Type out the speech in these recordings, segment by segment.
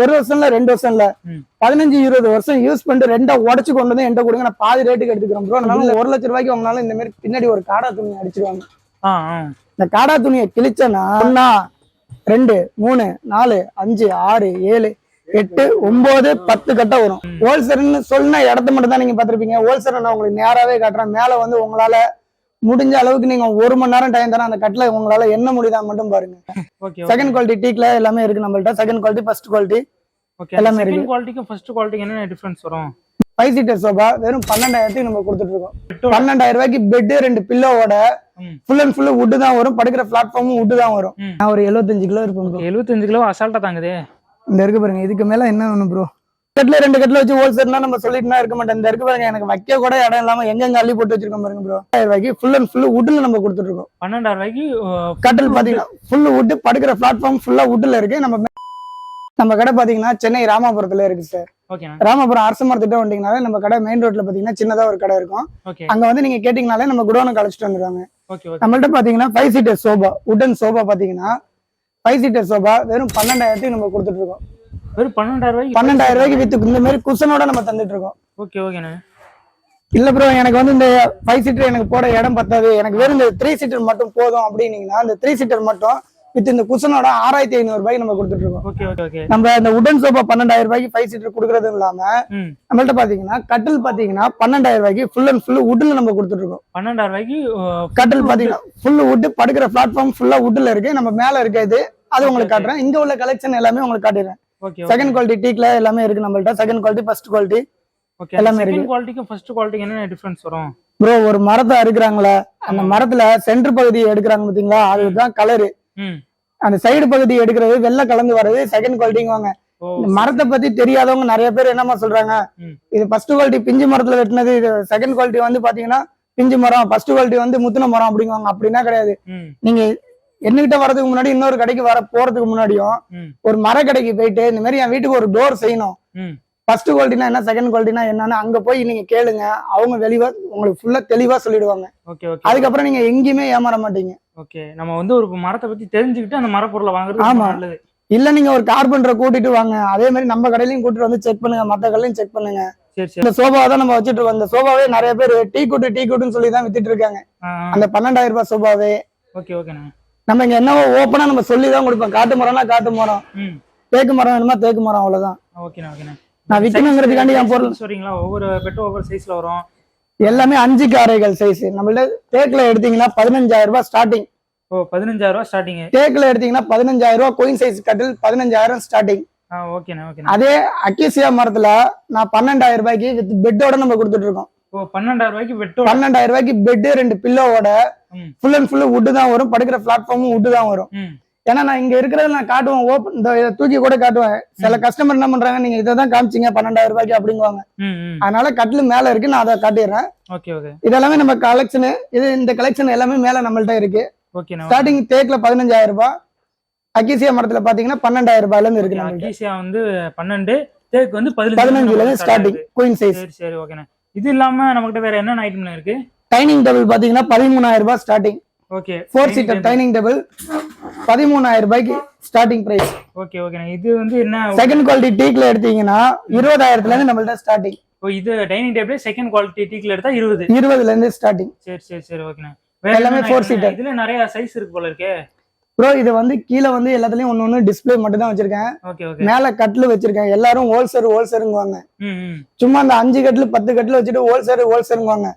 ஒரு வருஷம் இல்ல ரெண்டு வருஷம் இல்ல. பதினஞ்சு இருபது வருஷம் யூஸ் பண்ணிட்டு ரெண்டா உடச்சு கொண்டு வந்து என்கிட்ட கொடுங்க. நான் பாதி ரேட்டுக்கு எடுத்துக்கிறேன் ப்ரோ அதனால ஒரு லட்ச ரூபாய்க்கு வாங்கினாலும் இந்த மாதிரி பின்னாடி ஒரு காடா துணி அடிச்சிருவாங்க. இந்த காடா துணியை கிழிச்சேன்னா ஒன்னா ரெண்டு மூணு நாலு அஞ்சு ஆறு ஏழு எட்டு ஒன்பது பத்து கட்டை வரும். ஹோல்சேல்னு சொன்ன இடத்த மட்டும் தான் நீங்க பார்த்திருப்பீங்க. ஹோல்சேல் நான் உங்களுக்கு நேராவே காட்டுறேன். மேல வந்து உங்களால முடிஞ்ச அளவுக்கு நீங்க ஒரு மணி நேரம் டைம் தரேன். அந்த கட்டில உங்களால என்ன முடியுதா மட்டும் பாருங்க. செகண்ட் குவாலிட்டி டீக்ல எல்லாமே இருக்கு நம்மள்ட்ட. செகண்ட் குவாலிட்டி ஃபர்ஸ்ட் குவாலிட்டி எல்லாமே செகண்ட் குவாலிட்டிக்கும் ஃபர்ஸ்ட் குவாலிட்டிக்கு என்ன டிஃபரன்ஸ் வரும்? ஃபைவ் சீட்டர் சோபா வெறும் பன்னெண்டாயிரத்துக்கு நம்ம கொடுத்துட்டு இருக்கோம். பன்னெண்டாயிரம் ரூபாய்க்கு பெட் ரெண்டு பில்லோவோட. ஃபுல் அண்ட் ஃபுல் வுட்டு தான் வரும். படுக்கிற பிளாட்ஃபார்மும் வுட்டு தான் வரும். நான் ஒரு 75 கிலோ இருப்பேன். எழுபத்தஞ்சு கிலோ அசால்ட்டா தாங்குதே. இந்த இருக்கு பாருங்க. இதுக்கு மேல என்ன வேணும் ப்ரோ கட்ல ரெண்டு கட்ல வச்சு ஹோல்சேல்னா நம்ம சொல்லிட்டு இருக்க மாட்டேன் இந்த இருக்கு பாருங்க எனக்கு வைக்க கூட இடம் இல்லாம எங்கெங்க அள்ளி போட்டு வச்சிருக்கோம் பாருங்க ப்ரோ ஆயிரம் ரூபாய்க்கு ஃபுல் அண்ட் ஃபுல் வுட்ல நம்ம கொடுத்துட்டு இருக்கோம் பன்னெண்டாயிரம் ரூபாய்க்கு கட்டில் பாத்தீங்கன்னா ஃபுல் வுட் படுக்கிற பிளாட்ஃபார்ம் ஃபுல்லா வுட்ல இருக்கு. நம்ம நம்ம கடை பாத்தீங்கன்னா சென்னை ராமாபுரத்துல இருக்கு சார் ராமாபுரம் அரசு மரத்திட்ட வந்தீங்கனாலே நம்ம கடை மெயின் ரோட்ல பாத்தீங்கன்னா சின்னதா ஒரு கடை இருக்கும். அங்க வந்து நீங்க கேட்டீங்கனாலே நம்ம குடோனுக்கு அழைச்சிட்டு வந்துருவாங்க. நம்மள்ட்ட பாத்தீங்கன்னா five seater sofa wooden sofa பாத்தீங்கன்னா ஃபைவ் சீட்டர் சோபா வெறும் பன்னெண்டாயிரத்துக்கு நம்ம கொடுத்துட்டு இருக்கோம் வெறும் பன்னெண்டாயிரம் ரூபாய்க்கு பன்னெண்டாயிரம் ரூபாய்க்கு வித்து இந்த மாதிரி குஷனோட நம்ம தந்துட்டு இருக்கோம். ஓகே ஓகேண்ணா இல்ல ப்ரோ எனக்கு வந்து இந்த ஃபைவ் சீட்டர் எனக்கு போட இடம் பத்தாது. எனக்கு வெறும் இந்த த்ரீ சீட்டர் மட்டும் போதும் அப்படின்னீங்கன்னா இந்த த்ரீ சீட்டர் மட்டும் வித் இந்த குஷனோட ஆறாயிரத்தி ஐநூறு ரூபாய்க்கு நம்ம கொடுத்துட்டு இருக்கோம். Okay okay okay. நம்ம இந்த உடன் சோபா பன்னெண்டாயிரம் ரூபாய்க்கு ஃபைவ் சீட்டர் கொடுக்கறதும் இல்லாம நம்மள்ட்ட பாத்தீங்கன்னா கட்டில் பாத்தீங்கன்னா பன்னெண்டாயிரம் ரூபாய்க்கு ஃபுல் அண்ட் ஃபுல் வுட்ல நம்ம கொடுத்துட்டு இருக்கோம். பன்னெண்டாயிரம் ரூபாய்க்கு கட்டில் பாத்தீங்கன்னா ஃபுல் வுட் படுக்கிற பிளாட்ஃபார்ம் ஃபுல்லா வுட்ல இருக்கு. நம்ம மேல இருக்கிறது அது உங்களுக்கு காட்டுறேன். இங்க உள்ள கலெக்ஷன் எல்லாமே உங்களுக்கு காட்டிடுறேன். ஓகே செகண்ட் குவாலிட்டி டீக்ல எல்லாமே இருக்கு நம்மள்ட்ட. Second quality first quality okay எல்லாமே செகண்ட் குவாலிட்டிக்கும் ஃபர்ஸ்ட் குவாலிட்டிக்கு என்ன டிஃபரன்ஸ் வரும்? ப்ரோ ஒரு மரத்தை அறுக்குறாங்களா அந்த மரத்துல சென்டர் பகுதி எடுக்கிறாங்க பாத்தீங்களா? அதுதான் கலரு அந்த சைடு பகுதி எடுக்கிறது வெள்ளை கலந்து வர்றது செகண்ட் குவாலிட்டிங்குவாங்க மரத்தை பத்தி தெரியாதவங்க நிறைய பேர் என்னமா சொல்றாங்க. இது ஃபர்ஸ்ட் குவாலிட்டி பிஞ்சு மரத்துல வெட்டினது இது செகண்ட் குவாலிட்டி வந்து பாத்தீங்கன்னா பிஞ்சு மரம் ஃபர்ஸ்ட் குவாலிட்டி வந்து முத்துன மரம் அப்படிங்குவாங்க. அப்படின்னா கிடையாது. நீங்க என்னகிட்ட வரதுக்கு முன்னாடி இன்னொரு கடைக்கு வர போறதுக்கு முன்னாடியும் ஒரு மர கடைக்கு போயிட்டு இந்த மாதிரி என் வீட்டுக்கு ஒரு டோர் செய்யணும். ஃபர்ஸ்ட் குவாலிட்டினா என்ன செகண்ட் குவாலிட்டினா என்னன்னு அங்க போய் நீங்க கேளுங்க. அவங்க வெளிவா உங்களுக்கு ஃபுல்லா தெளிவா சொல்லிடுவாங்க. அதுக்கப்புறம் நீங்க எங்கேயுமே ஏமாற மாட்டீங்க. ஓகே நம்ம வந்து ஒரு மரத்தை பத்தி தெரிஞ்சுக்கிட்டு அந்த மரப்பொருளை வாங்குறது ஆமா. நல்லது. இல்ல நீங்க ஒரு கார்பெண்டரை கூட்டிட்டு வாங்க. அதே மாதிரி நம்ம கடையிலயும் கூட்டிட்டு வந்து செக் பண்ணுங்க மத்த கடையிலயும் செக் பண்ணுங்க. இந்த சோபாவை தான் நம்ம வச்சுட்டு இருக்கோம். இந்த சோபாவே நிறைய பேர் டீ கூட்டு டீ கூட்டுன்னு சொல்லி தான் வித்துட்டு இருக்காங்க. அந்த பன்னெண்டாயிரம் ரூபாய் சோபாவே ஓகே ஓகேண்ணா. நம்ம இங்க என்னவோ ஓப்பனா நம்ம சொல்லி தான் கொடுப்போம். காட்டு மரம்னா காட்டு மரம். தேக்கு மரம் வேணுமா தேக்கு மரம் அவ்வளவுதான். ஓகேண்ணா ஓகேண்ணா. நான் விக்கணுங்கிறதுக்காண்டி என் பொருள் சொல்றீங்களா? ஒவ்வொரு பெட்டும் ஒவ்வொரு சைஸ்ல வரும். எல்லாமே அஞ்சுக்கு அறைகள் சைஸ் நம்மள்ட்ட தேக்குல எடுத்தீங்கன்னா பதினஞ்சாயிரம் ரூபாய் ஸ்டார்டிங் ஓ பதினஞ்சாயிரம் ரூபா ஸ்டார்டிங் தேக்குல எடுத்தீங்கன்னா பதினஞ்சாயிரம் ரூபாய் கோயின் சைஸ் கட்டில் பதினஞ்சாயிரம் ஸ்டார்டிங் ஓகேண்ணா ஓகேண்ணா. அதே அக்கேசியா மரத்துல நான் பன்னெண்டாயிரம் ரூபாய்க்கு வித் பெட்டோட நம்ம கொடுத்துட்டு இருக்கோம். பன்னெண்டாயிரம் ரூபாய்க்கு வெட்டும் பன்னெண்டாயிரம் ரூபாய்க்கு பெட் ரெண்டு பில்லோவோட. ஃபுல் அண்ட் ஃபுல் வுட்டு தான் வரும். படுக்கிற பிளாட்ஃபார்மும் வுட்டு தான் வரும். ஏன்னா நான் இங்க இருக்கிறத நான் காட்டுவேன் ஓப்பன் இந்த இதை தூக்கி கூட காட்டுவேன். சில கஸ்டமர் என்ன பண்றாங்க நீங்க இதை தான் காமிச்சீங்க பன்னெண்டாயிரம் ரூபாய்க்கு அப்படிங்குவாங்க. அதனால கட்டில் மேல இருக்கு நான் அதை காட்டிடுறேன். இதெல்லாமே நம்ம கலெக்ஷனு இது இந்த கலெக்ஷன் எல்லாமே மேல நம்மள்ட்ட இருக்கு. ஸ்டார்டிங் தேக்ல பதினஞ்சாயிரம் ரூபாய். அக்கீசியா மரத்துல பாத்தீங்கன்னா பன்னெண்டாயிரம் ரூபாய்ல இருந்து இருக்கு அக்கீசியா வந்து பன்னெண்டு தேக்கு வந்து பதினஞ்சுல இருந்து ஸ்டார்டிங் குயின் சைஸ் சரி ஓகேண்ணா. இது இல்லாம நம்மகிட்ட வேற என்னென்ன ஐட்டம்ல இருக்கு? டைனிங் டேபிள் பாத்தீங்கன்னா பதிமூணாயிரம் ரூபாய் starting okay four seater dining table பதிமூணாயிரம் ரூபாய்க்கு ஸ்டார்டிங் பிரைஸ் ஓகே ஓகேண்ணா இது வந்து என்ன செகண்ட் குவாலிட்டி டீக்ல எடுத்தீங்கன்னா இருபதாயிரத்துல இருந்து நம்மள்ட்ட ஸ்டார்டிங் ஓ இது டைனிங் டேபிள் செகண்ட் குவாலிட்டி டீக்ல எடுத்தா இருபது. இருபதுல இருந்து ஸ்டார்டிங் சரி சரி சரி. ஓகேண்ணா எல்லாமே four seater. இதுல நிறைய சைஸ் இருக்கு போல இருக்கே. ப்ரோ இது வந்து கீழே வந்து எல்லாத்துலயும் ஒன்னு ஒன்னு டிஸ்ப்ளே மட்டும் தான் வச்சிருக்கேன் மேல கட்லு வச்சிருக்கேன். எல்லாரும் ஹோல்சேல் ஹோல்சேருங்குவாங்க சும்மா அந்த அஞ்சு கட்லு பத்து கட்லு வச்சுட்டு ஹோல்சேல் ஹோல்சேருங்குவாங்க.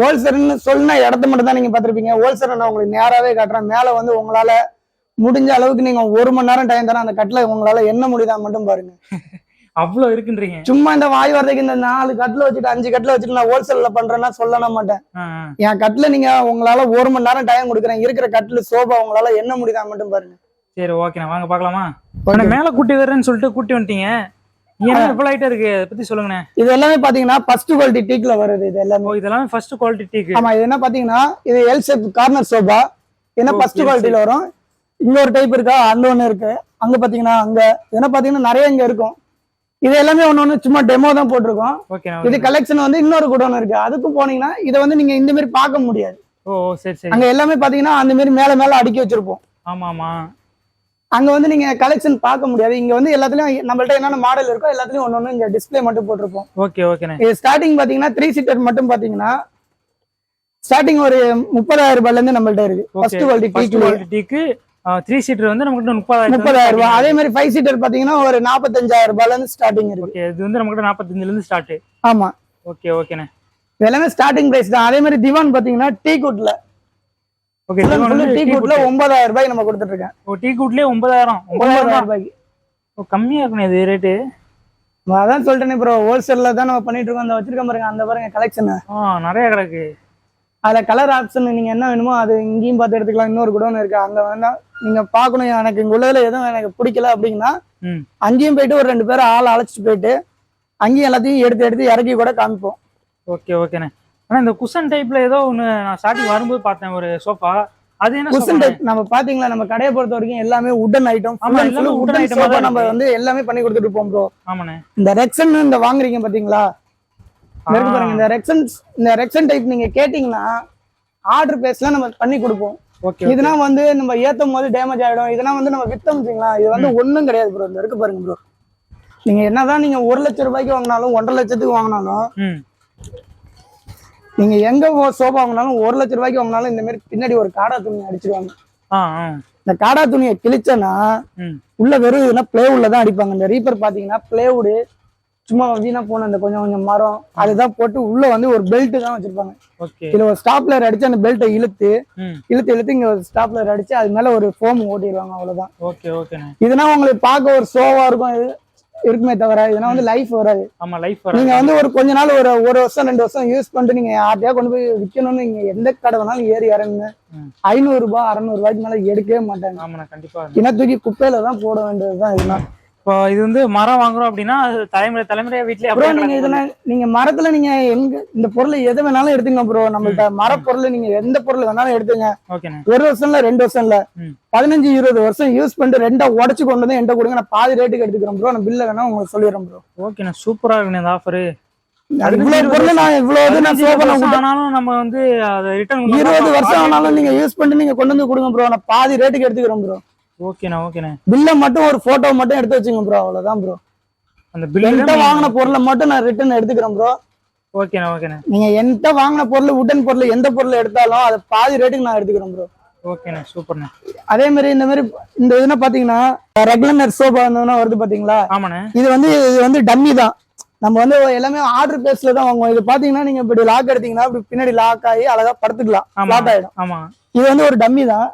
ஹோல்சேல்னு சொன்ன இடத்த மட்டும் தான் நீங்க பாத்திருப்பீங்க ஹோல்சேல் நான் உங்களுக்கு நேராவே காட்டுறேன். மேல வந்து உங்களால முடிஞ்ச அளவுக்கு நீங்க ஒரு மணி நேரம் டைம் தரேன் அந்த கட்டில உங்களால என்ன முடியுதா மட்டும் பாருங்க. அவ்வளவு இருக்குன்றீங்க? சும்மா இந்த வாய் வார்த்தைக்கு இந்த நாலு கட்டில வச்சுட்டு அஞ்சு கட்டில வச்சுட்டு நான் ஹோல்சேல்ல பண்றேன்னா சொல்லவே மாட்டேன். என் கட்டில நீங்க உங்களால ஒரு மணி நேரம் டைம் கொடுக்குறேன். இருக்கிற கட்டில சோபா உங்களால என்ன முடியுதா மட்டும் பாருங்க. சரி ஓகேண்ணா வாங்க பார்க்கலாமா? இப்ப மேல கூட்டி வர்றேன்னு சொல்லிட்டு கூட்டி வந்துட்டீங்க. ஏன்னா இவ்வளவு ஐட்டம் இருக்கு? அதை பத்தி சொல்லுங்கண்ணே. இது எல்லாமே பாத்தீங்கன்னா ஃபர்ஸ்ட் குவாலிட்டி டீக்ல வருது இது எல்லாமே. இதெல்லாம் ஃபர்ஸ்ட் குவாலிட்டி ஆமா இது என்ன பாத்தீங்கன்னா இது எல் ஷேப் கார்னர் சோபா என்ன ஃபர்ஸ்ட் L குவாலிட்டில வரும்? இன்னொரு டைப் இருக்கா? அந்த ஒண்ணு இருக்கு. அங்க பாத்தீங்கன்னா அங்க. என்ன பாத்தீங்கன்னா நிறைய இங்க இருக்கும். இது எல்லாமே ஒண்ணு ஒண்ணு சும்மா டெமோ தான் போட்டிருக்கோம். இது கலெக்ஷன் வந்து இன்னொரு குடோன் இருக்கு. அதுக்கும் போனீங்கன்னா இதை வந்து நீங்க இந்த மாதிரி பார்க்க முடியாது. ஓ ஓ, சரி சரி. அங்க எல்லாமே பாத்தீங்கன்னா அந்த மாதிரி மேல மேல அடுக்கி வச்சிருப்போம். ஆமா ஆமா அங்க வந்து நீங்க கலெக்ஷன் பார்க்க முடியாது. இங்க வந்து எல்லாத்துலயும் நம்மள்ட்ட என்னென்ன மாடல் இருக்கோ எல்லாத்துலயும் ஒண்ணு ஒண்ணு இங்க டிஸ்ப்ளே மட்டும் போட்டிருப்போம். ஓகே ஓகேண்ணே இது ஸ்டார்டிங் பாத்தீங்கன்னா த்ரீ சீட்டர் மட்டும் பாத்தீங்கன்னா ஸ்டார்டிங் ஒரு முப்பதாயிரம் ரூபாய்ல இருந்து நம்மள்ட்ட இருக்கு. ஃபர்ஸ்ட் குவாலிட்டி ஃபர்ஸ்ட் டீ குவாலிட்டிக்கு த்ரீ சீட்டர் வந்து நமக்கு முப்பதாயிரம் முப்பதாயிரம் ரூபாய். அதே மாதிரி ஃபைவ் சீட்டர் பாத்தீங்கன்னா ஒரு நாற்பத்தஞ்சாயிரம் ரூபாய்ல இருந்து ஸ்டார்டிங் இருக்கு இது வந்து நமக்கு நாற்பத்தஞ்சுல இருந்து ஸ்டார்ட் ஆமா ஓகே ஓகேண்ணே எல்லாமே ஸ்டார்டிங் பிரைஸ் தான். அதே மாதிரி திவான் பாத்தீங்கன்னா டீ குட்ல ஓகே டீ குட்ல ஒன்பதாயிரம் ரூபாய்க்கு நம்ம கொடுத்துட்டு இருக்கேன் ஓ டீ கூட்லயே ஒன்பதாயிரம். ஒன்பதாயிரம். ரூபாய்க்கு. ஓ, கம்மியா இருக்குண்ணே இது ரேட்டு அதான் சொல்லிட்டேனே ப்ரோ ஹோல்சேல்ல தான் நம்ம பண்ணிட்டு இருக்கோம். அந்த வச்சிருக்கோம் பாருங்க அந்த பாருங்க கலெக்ஷன் ஆ நிறைய கிடக்கு. அதுல கலர் ஆப்ஷன் நீங்க என்ன வேணுமோ அது இங்கேயும் பார்த்து எடுத்துக்கலாம். இன்னொரு குடோன் இருக்கு. அங்க வேணா நீங்க பாக்கணும் எனக்கு இங்க உள்ளதுல எதுவும் எனக்கு பிடிக்கல அப்படின்னா அங்கேயும் போயிட்டு ஒரு ரெண்டு பேரும் ஆள் அழைச்சிட்டு போயிட்டு அங்கேயும் எல்லாத்தையும் எடுத்து எடுத்து இறக்கி கூட காமிப்போம். ஓகே ஓகேண்ணே. ஆனா இந்த குஷன் டைப்ல ஏதோ ஒண்ணு நான் ஸ்டார்டிங் வரும்போது பார்த்தேன் ஒரு சோஃபா அது என்ன குஷன்? டைப் நம்ம பாத்தீங்களா நம்ம கடையை பொறுத்த வரைக்கும் எல்லாமே உடன் ஐட்டம் ஆமா, எல்லாமே உடன் தான் நம்ம. வந்து எல்லாமே பண்ணி கொடுத்துட்டு இருப்போம் ப்ரோ ஆமாண்ணே. இந்த ரெக்ஸன் இந்த வாங்குறீங்க பாத்தீங்களா? இருக்கு பாருங்க இந்த ரெக்ஸன் இந்த ரெக்ஸன் டைப் நீங்க கேட்டீங்கன்னா ஆர்டர் பேஸ்ல நம்ம பண்ணி கொடுப்போம். இதுனா வந்து நம்ம ஏத்தும் போது டேமேஜ் ஆயிடும். இதெல்லாம் வந்து நம்ம வித்தோம் இது வந்து ஒண்ணும் கிடையாது ப்ரோ இந்த இருக்கு பாருங்க ப்ரோ நீங்க என்னதான் நீங்க ஒரு லட்சம் ரூபாய்க்கு வாங்கினாலும் ஒன்றரை லட்சத்துக்கு வாங்கினாலும் நீங்க எங்க சோஃபா வாங்கினாலும் ஒரு லட்சம் ரூபாய்க்கு வாங்கினாலும் இந்த மாதிரி பின்னாடி ஒரு காடா துணி அடிச்சிருவாங்க. இந்த காடா துணியை கிழிச்சனா உள்ள வெறும் இதுனா பிளேவுட்ல தான் அடிப்பாங்க. இந்த ரீப்பர் பாத்தீங்கன்னா பிளேவுடு சும்மா வீணா போன இந்த கொஞ்சம் கொஞ்சம் மரம் அதுதான் போட்டு உள்ள வந்து ஒரு பெல்ட் தான் வச்சிருப்பாங்க. இதுல ஒரு ஸ்டாப்லர் அடிச்சு அந்த பெல்ட்டை இழுத்து இழுத்து இழுத்து இங்க ஒரு ஸ்டாப்லர் அடிச்சு அது மேல ஒரு ஃபோம் ஓட்டிடுவாங்க அவ்வளவுதான். ஓகே இதுனா உங்களுக்கு பார்க்க ஒரு ஷோவா இருக்கும் இது இருக்குமே தவிர இதெல்லாம் வந்து லைஃப் வராது. ஆமா லைஃப் நீங்க வந்து ஒரு கொஞ்ச நாள் ஒரு ஒரு வருஷம் ரெண்டு வருஷம் யூஸ் பண்ணிட்டு நீங்க யார்ட்டையா கொண்டு போய் விற்கணும்னு நீங்க எந்த கடை வேணாலும் ஏறி இறங்குங்க. ஐநூறு ரூபாய் அறநூறு ரூபாய்க்கு மேல எடுக்கவே மாட்டாங்க. ஆமாண்ணே கண்டிப்பா. இன தூக்கி குப்பையில தான் போட வேண்டியதுதான் இதுனா. இப்போ இது வந்து மரம் வாங்குறோம் அப்படின்னா தலைமுறை தலைமுறையா வீட்லயே ப்ரோ நீங்க. இதெல்லாம் நீங்க மரத்துல நீங்க எங்க இந்த பொருளை எது வேணாலும் எடுத்துங்க ப்ரோ நம்மள்ட்ட மரப்பொருள் நீங்க எந்த பொருள் வேணாலும் எடுத்துங்க. ஒரு வருஷம் இல்ல ரெண்டு வருஷம் இல்ல. பதினஞ்சு இருபது வருஷம் யூஸ் பண்ணிட்டு ரெண்டா உடச்சு கொண்டு வந்து என்கிட்ட கொடுங்க. நான் பாதி ரேட்டுக்கு எடுத்துக்கிறேன் ப்ரோ நான் பில்ல வேணா உங்களுக்கு சொல்லிடுறேன் ப்ரோ ஓகேண்ணே சூப்பரா இருக்குண்ணே இந்த ஆஃபர் இவ்வளவு பொருள் நான் இவ்வளவு இது நான் சேவ் பண்ண விட்டேன். ஆனாலும் நம்ம வந்து இருபது வருஷம் ஆனாலும் நீங்க யூஸ் பண்ணிட்டு நீங்க கொண்டு வந்து கொடுங்க ப்ரோ நான் பாதி ரேட்டுக்கு எடுத்துக்கிறேன் ப்ரோ ஓகேண்ணே ஓகேண்ணே. பில்ல மட்டும் ஒரு போட்டோ மட்டும் எடுத்து வச்சுங்க ப்ரோ அவ்வளவுதான் ப்ரோ அந்த என்கிட்ட வாங்கின பொருளை மட்டும் நான் ரிட்டர்ன் எடுத்துக்கிறேன் ப்ரோ ஓகேண்ணே ஓகேண்ணே. நீங்க என்கிட்ட வாங்கின பொருள் உடன் பொருள் எந்த பொருள் எடுத்தாலும் அதை பாதி ரேட்டுக்கு நான் எடுத்துக்கிறேன் ப்ரோ ஓகேண்ணே சூப்பர்ண்ணே. அதே மாதிரி இந்த மாதிரி இந்த இதுனா பாத்தீங்கன்னா ரெகுலர் சோபா வந்ததுன்னா வருது பாத்தீங்களா? ஆமாண்ணே. இது வந்து இது வந்து டம்மி தான். நம்ம வந்து எல்லாமே ஆர்டர் பேஸ்ல தான் வாங்குவோம். இது பாத்தீங்கன்னா நீங்க இப்படி லாக் எடுத்தீங்கன்னா இப்படி பின்னாடி லாக் ஆகி அழகா படுத்துக்கலாம். லாக் ஆயிடும். ஆமா இது வந்து ஒரு டம்மி தான்.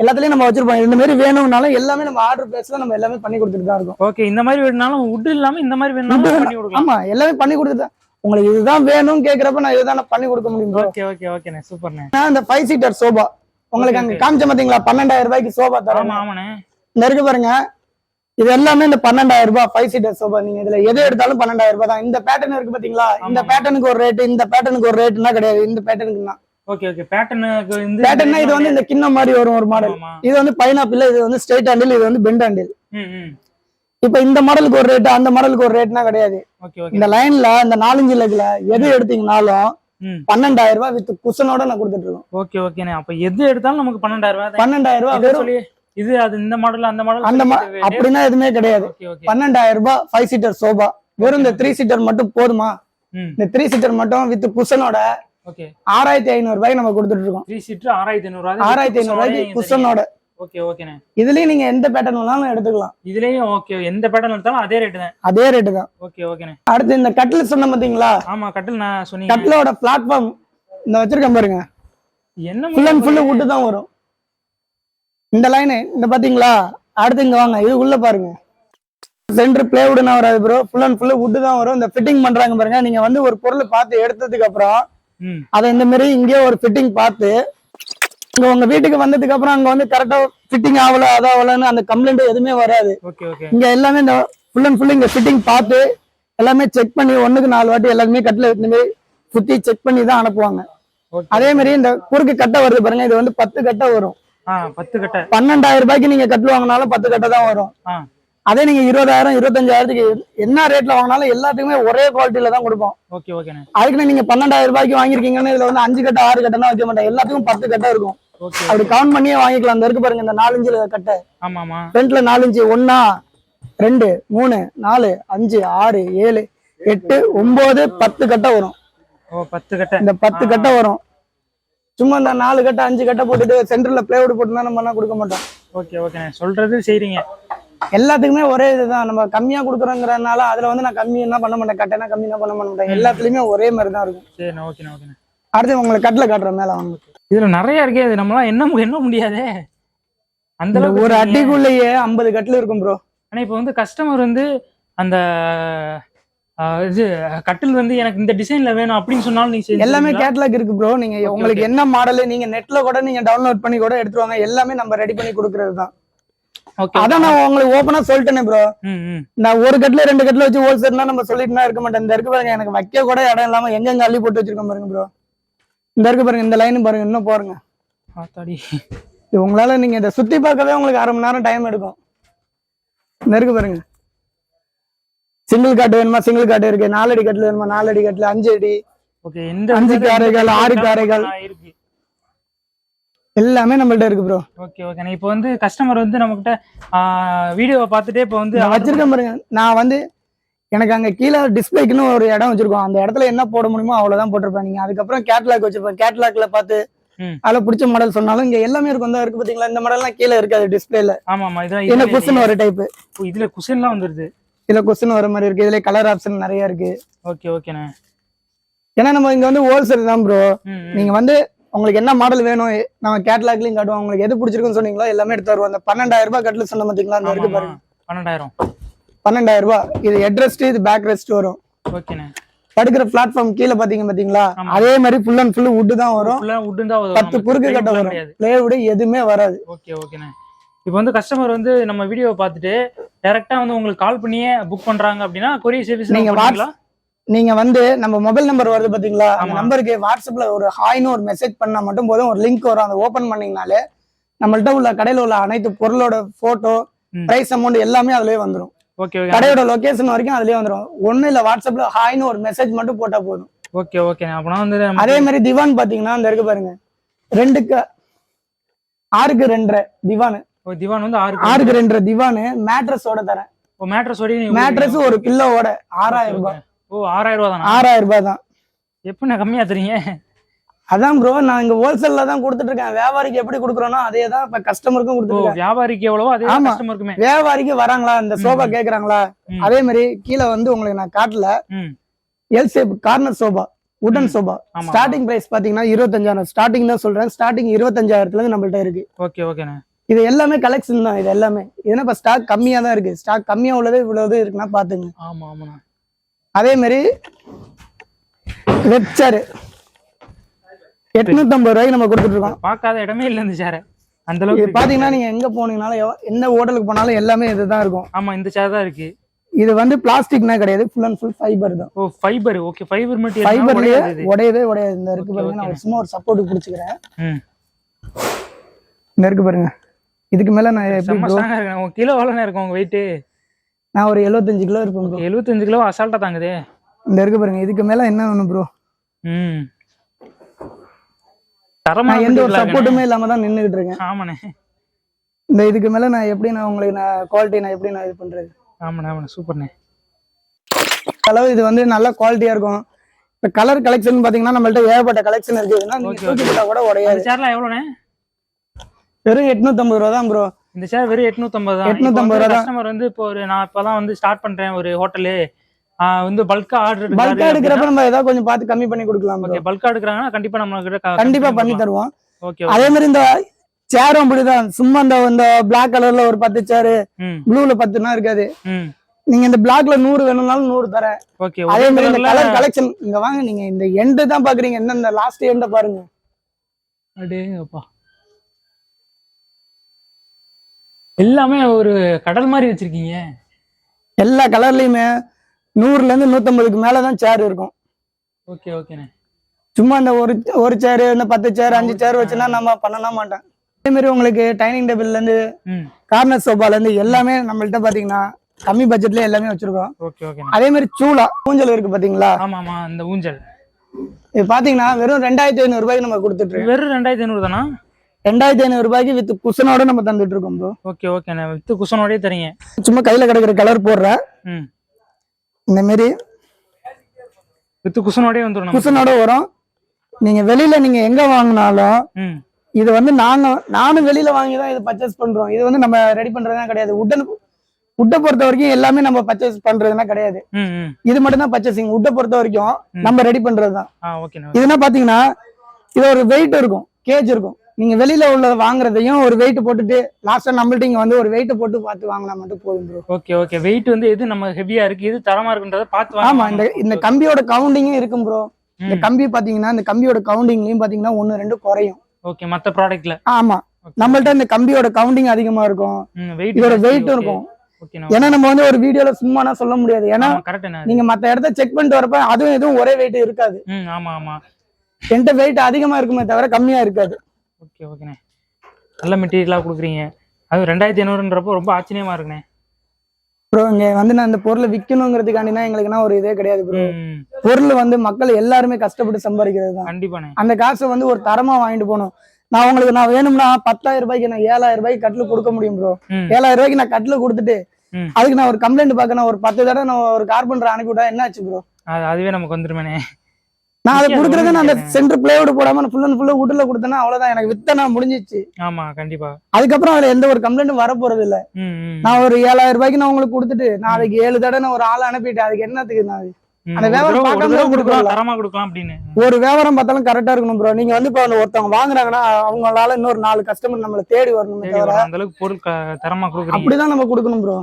எல்லாத்துலயும் நம்ம வச்சிருப்போம். இந்த மாதிரி வேணும்னாலும் எல்லாமே நம்ம ஆர்டர் பேஸ்ல நம்ம எல்லாமே பண்ணி கொடுத்துட்டு தான் இருக்கோம். ஓகே இந்த மாதிரி வேணுனாலும் wood இல்லாம இந்த மாதிரி Wood பண்ணி கொடுக்கலாம். ஆமா எல்லாமே பண்ணி கொடுத்துட்டு உங்களுக்கு இதுதான் வேணும்னு கேக்குறப்ப நான் இதுதான் நான் பண்ணி கொடுக்க முடியும். ஓகே ஓகே ஓகேண்ணே சூப்பர்ண்ணே நான் இந்த ஃபைவ் சீட்டர் சோபா உங்களுக்கு அங்க காமிச்ச பாத்தீங்களா? பன்னெண்டாயிரம் ரூபாய்க்கு சோபா தரேன் ஆமா ஆமாண்ணே. இந்த இருக்கு பாருங்க. இது எல்லாமே இந்த பன்னெண்டாயிரம் ரூபாய் ஃபைவ் சீட்டர் சோபா நீங்க இதுல எது எடுத்தாலும் பன்னெண்டாயிரம் ரூபாய் தான். இந்த பேட்டர்ன் இருக்கு பாத்தீங்களா? இந்த. பேட்டர்னுக்கு ஒரு ரேட் இந்த பேட்டர்னுக்கு ஒரு ரேட்னா கிடையாது. இந்த பேட்டர்னுக்கு தான். ஓகே ஓகே பேட்டர்னுக்கு இந்த பேட்டர்னா இது வந்து இந்த கிண்ணம் மாதிரி வரும் ஒரு மாடல் இது வந்து பைனாப்பிள் இது வந்து ஸ்ட்ரைட் ஹேண்டில் இது வந்து பெண்ட் ஹேண்டில் இப்ப இந்த மாடலுக்கு ஒரு ரேட் அந்த மாடலுக்கு ஒரு ரேட்னா கிடையாது. ஓகே ஓகே இந்த லைன்ல இந்த நாலஞ்சு லெக்ல எது எடுத்தீங்கனாலும் பன்னெண்டாயிரம் ரூபாய் வித் குஷனோட நான் கொடுத்துட்டு இருக்கோம். ஓகே ஓகேண்ணே அப்ப எது எடுத்தாலும் நமக்கு பன்னெண்டாயிரம் ரூபாய். பன்னெண்டாயிரம் ரூபாய் இதை வெறும் சொல்லி இது அது இந்த மாடல் அந்த மாடல் அந்த அப்படின்னா எதுவுமே கிடையாது. ஓகே ஓகே பன்னெண்டாயிரம் ரூபாய் ஃபைவ் சீட்டர் சோபா வெறும் இந்த த்ரீ சீட்டர் மட்டும் போதுமா? இந்த த்ரீ சீட்டர் மட்டும் வித் குஷனோட ஓகே ஆறாயிரத்தி ஐநூறு ரூபாய்க்கு நம்ம கொடுத்துட்டு இருக்கோம். ஆறாயிரத்தி ஐநூறு ஆறாயிரத்தி ஐநூறு ரூபாய்க்கு குஷனோட ஓகே ஓகேண்ணே இதுலயும் நீங்க எந்த பேட்டர்ன் வேணாலும் எடுத்துக்கலாம். இதுலயும் ஓகே எந்த பேட்டர்ன் எடுத்தாலும் அதே ரேட்டு தான். அதே ரேட்டு தான். ஓகே ஓகேண்ணே அடுத்து இந்த கட்டில் சொன்ன பாத்தீங்களா? ஆமா கட்டில் நான் சொன்னீங்க. கட்டிலோட பிளாட்ஃபார்ம் இந்த வச்சிருக்கேன் பாருங்க. என்ன ஃபுல் அண்ட் ஃபுல்லு வுட்டு தான் வரும். இந்த லைனு இந்த பாத்தீங்களா? அடுத்து இங்க வாங்க இது உள்ள பாருங்க. சென்டர் பிளேவுட்னா வராது bro full and full wood தான் வரும். இந்த ஃபிட்டிங் பண்றாங்க பாருங்க. நீங்க வந்து ஒரு பொருள் பார்த்து எடுத்ததுக்கு அப்புறம் அதை இந்த மாதிரி இங்கேயே ஒரு ஃபிட்டிங் பார்த்து இங்க உங்க வீட்டுக்கு வந்ததுக்கு அப்புறம் அங்க வந்து கரெக்டா ஃபிட்டிங் ஆகல அதாவலன்னு அந்த கம்ப்ளைண்ட் எதுவுமே வராது. இங்க எல்லாமே இந்த ஃபுல் அண்ட் ஃபுல் இங்க ஃபிட்டிங் பார்த்து எல்லாமே செக் பண்ணி ஒண்ணுக்கு நாலு வாட்டி எல்லாருமே கட்டில இந்த மாதிரி சுத்தி செக் பண்ணி தான் அனுப்புவாங்க. அதே மாதிரி இந்த குறுக்கு கட்டை வருது பாருங்க இது வந்து பத்து கட்டை வரும். ஆ பத்து கட்டை. பன்னெண்டாயிரம் ரூபாய்க்கு நீங்க கட்டு வாங்கினாலும் பத்து கட்டை தான் வரும். அதே நீங்க இருபதாயிரம் இருபத்தஞ்சாயிரத்துக்கு என்ன ரேட்ல வாங்கினாலும் எல்லாத்துக்குமே ஒரே குவாலிட்டியில தான் கொடுப்போம். ஓகே அதுக்குன்னு நீங்க பன்னெண்டாயிரம் ரூபாய்க்கு வாங்கிருக்கீங்கன்னு இதுல வந்து அஞ்சு கட்டை ஆறு கட்டை வைக்க மாட்டேன். எல்லாத்துக்கும் பத்து கட்டை இருக்கும். அப்படி கவுண்ட் பண்ணியே வாங்கிக்கலாம். அந்த இருக்கு பாருங்க இந்த நாலஞ்சு கட்டை. ஆமா ஃப்ரண்ட்ல நாலஞ்சு ஒன்னா ரெண்டு மூணு நாலு அஞ்சு ஆறு ஏழு எட்டு ஒன்பது பத்து கட்டை வரும். ஓ பத்து கட்டை. இந்த பத்து கட்டை வரும். சும்மா இந்த நாலு கட்டை அஞ்சு கட்டை போட்டுட்டு சென்டர்ல பிளேவுட் போட்டுனா நம்ம எல்லாம் கொடுக்க மாட்டோம். ஓகே ஓகே சொல்றது செய்றீங்க எல்லாத்துக்குமே ஒரே இதுதான். நம்ம கம்மியா கொடுக்குறோங்கிறதுனால அதுல வந்து நான் கம்மி என்ன பண்ண மாட்டேன்? கட்டைனா கம்மி என்ன பண்ண மாட்டேன்? எல்லாத்துலயுமே ஒரே மாதிரி தான் இருக்கும் சரிண்ணா ஓகேண்ணா ஓகேண்ணா அடுத்து உங்களுக்கு கட்டில காட்டுறேன் மேல வாங்க. இதுல நிறைய இருக்கே இது நம்மளாம் என்ன என்ன முடியாதே? அந்த ஒரு. அட்டிக்குள்ளேயே ஐம்பது கட்டில் இருக்கும் ப்ரோ ஆனா இப்போ வந்து கஸ்டமர் வந்து அந்த இது கட்டில் வந்து எனக்கு இந்த டிசைன்ல வேணும் அப்படின்னு சொன்னாலும் நீங்க எல்லாமே? கேட்லாக் இருக்கு ப்ரோ நீங்க உங்களுக்கு. என்ன மாடல் நீங்க நெட்ல கூட நீங்க டவுன்லோட் பண்ணி கூட எடுத்துருவாங்க. எல்லாமே நம்ம ரெடி பண்ணி கொடுக்கறது தான் ஓகே அதான் நான் உங்களுக்கு ஓப்பனா சொல்லிட்டேனே ப்ரோ நான் ஒரு கட்டில ரெண்டு கட்டில வச்சு ஹோல்சேல்னா நம்ம சொல்லிட்டுனா இருக்க மாட்டேன். இந்த இருக்கு பாருங்க எனக்கு வைக்க கூட இடம் இல்லாம எங்கெங்க அள்ளி போட்டு வச்சிருக்கோம் பாருங்க ப்ரோ இந்த இருக்கு பாருங்க இந்த லைன் பாருங்க இன்னும் போறங்க உங்களால நீங்க இதை சுத்தி பார்க்கவே உங்களுக்கு அரை மணி நேரம் டைம் எடுக்கும். இந்த இருக்கு பாருங்க. சிங்கிள் காட்டு வேணுமா? சிங்கிள் காட்டு இருக்கு. நாலடி கட்டில் வேணுமா? நாலடி கட்டில் அஞ்சு அடி. அஞ்சு காரைகள், ஆறு காரைகள். எல்லாமே நம்மள்ட்ட இருக்கு ப்ரோ ஓகே ஓகே இப்போ வந்து கஸ்டமர் வந்து நம்மகிட்ட வீடியோவை பார்த்துட்டே இப்போ வந்து வச்சிருக்கேன் பாருங்க. நான் வந்து எனக்கு அங்க கீழே டிஸ்பிளேக்குன்னு ஒரு இடம் வச்சிருக்கோம். அந்த இடத்துல என்ன போட முடியுமோ அவ்வளவுதான் போட்டிருப்பேன். நீங்க அதுக்கப்புறம் கேட்லாக் வச்சிருப்பேன். கேட்லாக்ல பார்த்து. அதுல பிடிச்ச மாடல் சொன்னாலும் இங்க எல்லாமே இருக்கும். தான் இருக்கு பாத்தீங்களா? இந்த மாடல்லாம் கீழே இருக்காது டிஸ்பிளேல ஆமா ஆமா. இதான் என்ன கொஸ்டின் ஒரு டைப் இதுல குஷன்லாம் வந்துருது. இதுல கொஸ்டின் வர மாதிரி இருக்கு. இதுல கலர் ஆப்ஷன் நிறைய இருக்கு. ஓகே ஓகேண்ணே ஏன்னா நம்ம இங்க வந்து ஹோல்சேல் தான் ப்ரோ. நீங்க வந்து உங்களுக்கு என்ன மாடல் வேணும்? நம்ம கேட்லாக்லயும் காட்டுவோம். உங்களுக்கு எது பிடிச்சிருக்குன்னு சொன்னீங்களோ எல்லாமே எடுத்து தருவோம். அந்த பன்னெண்டாயிரம் ரூபாய் கட்டில சொன்ன பாத்தீங்களா? அந்த இருக்கு. பாருங்க. பன்னெண்டாயிரம். பன்னெண்டாயிரம் ரூபாய். இது ஹெட் ரெஸ்ட் இது பேக் ரெஸ்ட் வரும். ஓகேண்ணே. படுக்கிற பிளாட்ஃபார்ம் கீழே பாத்தீங்க பாத்தீங்களா. அதே மாதிரி ஃபுல் அண்ட் ஃபுல் வுட் தான் வரும். பத்து குறுக்கு கட்ட வரும். பிளேவுட் எதுவுமே வராது. ஓகே ஓகேண்ணே. இப்போ வந்து கஸ்டமர் வந்து நம்ம வீடியோவை பார்த்துட்டு டைரக்டா வந்து உங்களுக்கு கால் பண்ணியே புக் பண்றாங்க அப்படின்னா கொரியர் சர்வீஸ் நீங்க நீங்க நீங்க வந்து நம்ம மொபைல் நம்பர் வருது பாத்தீங்களா? அந்த. நம்பருக்கு வாட்ஸ்அப்ல ஒரு ஹாய்னு ஒரு மெசேஜ் பண்ணா மட்டும் போதும். ஒரு லிங்க் வரும். அதை ஓபன் பண்ணீங்கனாலே நம்மள்ட்ட உள்ள கடையில உள்ள அனைத்து பொருளோட போட்டோ. பிரைஸ் அமௌண்ட் எல்லாமே அதுலயே ஓகே கடையோட லொகேஷன் வரைக்கும் அதுலயே வந்துரும். ஒண்ணு இல்ல வாட்ஸ்அப்ல ஹாய்னு ஒரு மெசேஜ் மட்டும் போட்டா போதும். ஓகே ஓகே வந்து அதே மாதிரி திவான் பாத்தீங்கன்னா அந்த இருக்கு பாருங்க. ரெண்டுக்கு ஆறுக்கு ரெண்டரை திவான். திவான் வந்து ஆறு ஆறுக்கு ரெண்டரை. திவானு. மேட்ரஸோட தரேன். ஓ மேட்ரஸ் ஒரு பில்லோவோட ஆறாயிரம் ரூபாய். ஓ ஆறாயிரம் ரூபா தானா ஆறாயிரம் ரூபாய் தான் எப்படி கம்மியா தரீங்க? அதான் ப்ரோ நான் இங்க ஹோல்சேல்ல தான் கொடுத்துட்டு இருக்கேன் வியாபாரிக்கு எப்படி கொடுக்குறோனோ அதே தான் இப்ப கஸ்டமருக்கும் ஓ கொடுத்துருக்கேன் வியாபாரிக்கு எவ்வளவோ அதே. கஸ்டமருக்குமே வியாபாரிக்கு வராங்களா? இந்த சோபா. கேக்குறாங்களா. அதே மாதிரி கீழே வந்து உங்களுக்கு நான் காட்டல. L shape corner sofa wooden. Sofa. Starting price பாத்தீங்கன்னா இருபத்தஞ்சாயிரம். ஸ்டார்டிங் தான் சொல்றேன். ஸ்டார்டிங் இருபத்தஞ்சாயிரத்துல இருந்து நம்மள்ட்ட இருக்கு. ஓகே ஓகேண்ணே. இது எல்லாமே கலெக்ஷன் தான் இது எல்லாமே. இதுனா இப்ப ஸ்டாக் கம்மியா தான் இருக்கு. ஸ்டாக் கம்மியா உள்ளது இவ்வளவு இருக்குன்னா பாத்துங்க. ஆமா ஆமாண்ணா. அதே மாதிரி வெப்சர் எட்நூத்தம்பது ரூபாய்க்கு நம்ம கொடுத்துட்டு இருக்கோம். பார்க்காத இடமே இல்ல இந்த சேர அந்த அளவுக்கு. பாத்தீங்கன்னா நீங்க எங்க போனீங்கனாலும் எந்த ஹோட்டலுக்கு போனாலும் எல்லாமே இதுதான் இருக்கும். ஆமா இந்த சேர் தான் இருக்கு. இது வந்து பிளாஸ்டிக்னா கிடையாது ஃபுல் அண்ட் ஃபுல் ஃபைபர் தான். ஓ ஃபைபர் ஓகே ஃபைபர் மெட்டீரியல் ஃபைபர்லயே உடையாது உடையவே உடையாது. இந்த இருக்கு பாருங்க நான் சும்மா ஒரு சப்போர்ட் பிடிச்சிக்கிறேன் ம். இந்த இருக்கு பாருங்க. இதுக்கு மேல நான் எப்படி கிலோ எவ்வளோண்ணே இருக்கும் உங்க வெயிட் நான் ஒரு 75 கிலோ இருப்பேன் bro. எழுபத்தஞ்சு கிலோ அசால்ட்டா தாங்குதே. இந்த இருக்கு பாருங்க இதுக்கு மேல என்ன வேணும் ப்ரோ ம். தரமா எந்த ஒரு சப்போர்ட்டுமே இல்லாம தான் நின்னுகிட்டு இருக்கேன். ஆமாண்ணே. இந்த இதுக்கு மேல நான் எப்படி நான் உங்களுக்கு நான் குவாலிட்டி நான் எப்படி நான் இது பண்றது? ஆமாண்ணே ஆமாண்ணே. சூப்பர்ண்ணே. அளவு இது வந்து நல்ல குவாலிட்டியா இருக்கும். இப்ப கலர் கலெக்ஷன் பாத்தீங்கன்னா நம்மள்ட்ட ஏகப்பட்ட கலெக்ஷன் இருக்குதுன்னா நீங்க தூக்கி போட்டா கூட உடையாது. சேர்லாம் எவ்வளோண்ணே? வெறும் 850 ரூபா தான் ப்ரோ இந்த சேர் வெறும் எட்நூத்தம்பது தான். 850 ரூபா. கஸ்டமர் வந்து இப்போ ஒரு நான் இப்பதான் வந்து ஸ்டார்ட் பண்றேன் ஒரு ஹோட்டலு வந்து பல்கா ஆர்டர் பல்கா எடுக்கிறப்ப நம்ம ஏதாவது கொஞ்சம் பார்த்து கம்மி பண்ணி கொடுக்கலாம். ஓகே பல்கா எடுக்கிறாங்கன்னா கண்டிப்பா நம்ம கிட்ட கண்டிப்பா பண்ணி தருவோம். ஓகே அதே மாதிரி இந்த சேரும் அப்படிதான். சும்மா இந்த இந்த பிளாக் கலர்ல ஒரு பத்து சேரு ப்ளூல பத்துனா இருக்காது. நீங்க இந்த பிளாக்ல நூறு வேணும்னாலும் நூறு தரேன் ஓகே அதே மாதிரி இந்த கலர் கலெக்ஷன் இங்க வாங்க நீங்க இந்த எண்டு தான் பாக்குறீங்க. என்ன இந்த லாஸ்ட் எண்ட பாருங்க. அடேங்கப்பா. எல்லாமே ஒரு கடல் மாதிரி வச்சிருக்கீங்க. எல்லா கலர்லயுமே நூறுல இருந்து நூத்தம்பதுக்கு மேலதான் சேர் இருக்கும். ஓகே ஓகேண்ணே. சும்மா இந்த ஒரு ஒரு சேர் இந்த பத்து சேர் அஞ்சு சேர் வச்சுன்னா நம்ம பண்ணலாம் மாட்டேன் அதே மாதிரி உங்களுக்கு டைனிங் டேபிள்ல இருந்து கார்னர் சோஃபால இருந்து எல்லாமே நம்மள்ட்ட பாத்தீங்கன்னா கம்மி பட்ஜெட்ல எல்லாமே வச்சிருக்கோம். ஓகே அதே மாதிரி சூளா ஊஞ்சல் இருக்கு பாத்தீங்களா? ஆமா ஆமா இந்த ஊஞ்சல். இது பாத்தீங்கன்னா வெறும் ரெண்டாயிரத்தி ஐநூறு ரூபாய்க்கு நம்ம கொடுத்துட்டு வெறும் ரெண்டாயிரத்தி ஐநூறு தானா? ரெண்டாயிரத்தி ஐநூறு ரூபாய்க்கு வித் குஷனோட நம்ம தந்துட்டு இருக்கோம் ப்ரோ ஓகே ஓகேண்ணே வித்து குஷனோடயே தரீங்க. சும்மா கையில கிடக்குற கலர் போடுறேன் ம். இந்த மாதிரி வித்து குஷனோடயே வந்துடும் குஷனோட வரும். நீங்க வெளியில நீங்க எங்க வாங்கினாலும் இது வந்து நாங்க நானும் வெளியில வாங்கி தான் இதை பர்ச்சேஸ் பண்றோம். இது வந்து நம்ம ரெடி பண்றதுனா கிடையாது. உட்டன் உட்டை பொறுத்த வரைக்கும் எல்லாமே நம்ம பர்ச்சேஸ் பண்றதுனா கிடையாது. இது மட்டும் தான் பர்ச்சேசிங் உட்டை பொறுத்த வரைக்கும். நம்ம ரெடி பண்றது தான் ஆ ஓகேண்ணே இதுனா பாத்தீங்கன்னா இது ஒரு வெயிட் இருக்கும். கேஜ் இருக்கும். நீங்க வெளியில உள்ள வாங்குறதையும் ஒரு வெயிட் போட்டுட்டு லாஸ்டா நம்மள்ட்ட இங்க வந்து ஒரு வெயிட் போட்டு பார்த்து வாங்கினா மட்டும் போதும் ப்ரோ ஓகே ஓகே வெயிட் வந்து எது நம்ம ஹெவியா இருக்கு? எது தரமா இருக்குன்றத பார்த்து ஆமா இந்த இந்த கம்பியோட கவுண்டிங்கும் இருக்கும் ப்ரோ இந்த. கம்பி பாத்தீங்கன்னா இந்த கம்பியோட கவுண்டிங்லயும் பாத்தீங்கன்னா ஒன்னு ரெண்டு குறையும். ஓகே மத்த ப்ராடக்ட்ல ஆமா. நம்மள்ட்ட இந்த கம்பியோட கவுண்டிங் அதிகமா இருக்கும். வெயிட் இதோட வெயிட்டும் இருக்கும். ஏன்னா நம்ம வந்து ஒரு வீடியோல சும்மானா சொல்ல முடியாது. ஏன்னா நீங்க மத்த இடத்த செக் பண்ணிட்டு வரப்ப அதுவும் எதுவும் ஒரே வெயிட் இருக்காது. ஆமா ஆமா. என்கிட்ட வெயிட் அதிகமா இருக்குமே தவிர கம்மியா இருக்காது. ஓகே ஓகேண்ணே. நல்ல மெட்டீரியலா கொடுக்குறீங்க. அது ரெண்டாயிரத்தி ஐநூறுன்றப்போ ரொம்ப ஆச்சரியமா இருக்குண்ணே. ப்ரோ இங்க வந்து நான் இந்த பொருளை விற்கணுங்கிறதுக்காண்டினா எங்களுக்குன்னா ஒரு இதே கிடையாது ப்ரோ பொருள் வந்து மக்கள் எல்லாருமே கஷ்டப்பட்டு சம்பாதிக்கிறது தான். கண்டிப்பாண்ணே. அந்த காசை வந்து ஒரு தரமா வாங்கிட்டு போகணும். நான் உங்களுக்கு நான் வேணும்னா பத்தாயிரம் ரூபாய்க்கு நான் ஏழாயிரம் ரூபாய்க்கு கட்டில் கொடுக்க முடியும் ப்ரோ ஏழாயிரம் ரூபாய்க்கு நான் கட்டில் கொடுத்துட்டு. அதுக்கு நான் ஒரு கம்ப்ளைண்ட் பார்க்க நான் ஒரு பத்து தடவை நான் ஒரு கார்பெண்டர் அனுப்பி விட்டா என்ன ஆச்சு ப்ரோ அது அதுவே நமக்கு வந்துருமேண்ணே. நான் அதை கொடுக்குறது நான் அந்த. சென்டர் பிளேவுட் போடாம ஃபுல் அண்ட் ஃபுல்லா உட்ல கொடுத்தேன்னா அவ்வளவுதான். எனக்கு வித்த நான் முடிஞ்சிச்சு. ஆமா கண்டிப்பா. அதுக்கப்புறம் அதுல எந்த ஒரு கம்ப்ளைண்ட்டும் வர போறது இல்ல. நான் ஒரு ஏழாயிரம் ரூபாய்க்கு நான் உங்களுக்கு கொடுத்துட்டு நான் அதுக்கு ஏழு தடவை ஒரு ஆளை அனுப்பிட்டேன். அதுக்கு என்னத்துக்கு நான் அந்த ஒரு வியாபாரம் பார்க்காம கொடுக்கலாம் கொடுக்கலாம். தரமா கொடுக்கலாம் அப்படின்னு. ஒரு வியாபாரம் பார்த்தாலும் கரெக்டா இருக்கணும் ப்ரோ நீங்க வந்து இப்போ ஒருத்தவங்க வாங்குறாங்கன்னா அவங்களால இன்னொரு நாலு கஸ்டமர் நம்மள தேடி வரணுமே. அந்த அளவுக்கு பொருள் தரமா அப்படிதான் நம்ம கொடுக்கணும் ப்ரோ.